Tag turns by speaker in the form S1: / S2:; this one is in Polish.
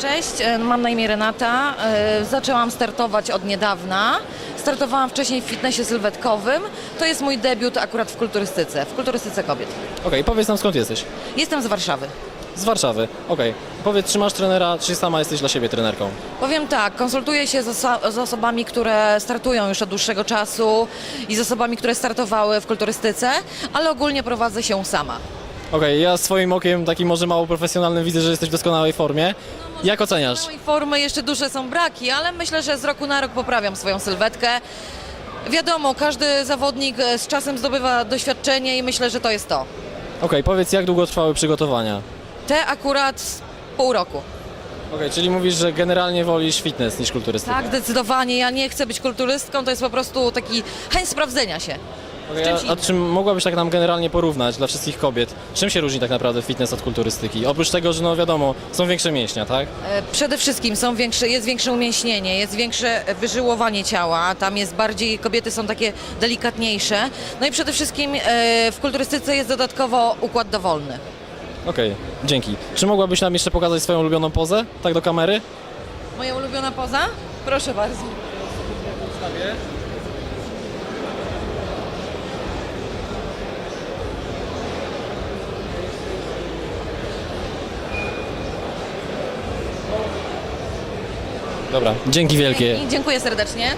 S1: Cześć, e, mam na imię Renata. E, Zaczęłam startować od niedawna. Startowałam wcześniej w fitnessie sylwetkowym. To jest mój debiut akurat w kulturystyce, w kulturystyce kobiet.
S2: Okej, powiedz nam skąd jesteś?
S1: Jestem z Warszawy.
S2: Z Warszawy. Okej. Powiedz, czy masz trenera, czy sama jesteś dla siebie trenerką?
S1: Powiem tak, konsultuję się z, oso- z osobami, które startują już od dłuższego czasu i z osobami, które startowały w kulturystyce, ale ogólnie prowadzę się sama.
S2: Okej, ja swoim okiem takim może mało profesjonalnym widzę, że jesteś w doskonałej formie. Jak oceniasz?
S1: Mojej formy jeszcze duże są braki, ale myślę, że z roku na rok poprawiam swoją sylwetkę. Wiadomo, każdy zawodnik e, z czasem zdobywa doświadczenie i myślę, że to jest to.
S2: Okej, powiedz, jak długo trwały przygotowania?
S1: Te akurat pół roku.
S2: Okej, czyli mówisz, że generalnie wolisz fitness niż kulturystykę.
S1: Tak, zdecydowanie. Ja nie chcę być kulturystką, to jest po prostu taki chęć sprawdzenia się. Czymś
S2: a, a czym mogłabyś tak nam generalnie porównać dla wszystkich kobiet? Czym się różni tak naprawdę fitness od kulturystyki? Oprócz tego, że no wiadomo, są większe mięśnia, tak?
S1: E, Przede wszystkim są większe, jest większe umięśnienie, jest większe wyżyłowanie ciała, tam jest bardziej, kobiety są takie delikatniejsze. No i przede wszystkim e, w kulturystyce jest dodatkowo układ dowolny.
S2: Okej, dzięki. Czy mogłabyś nam jeszcze pokazać swoją ulubioną pozę? Tak do kamery?
S1: Moja ulubiona poza? Proszę bardzo.
S2: Dobra, dzięki wielkie.
S1: I dziękuję serdecznie.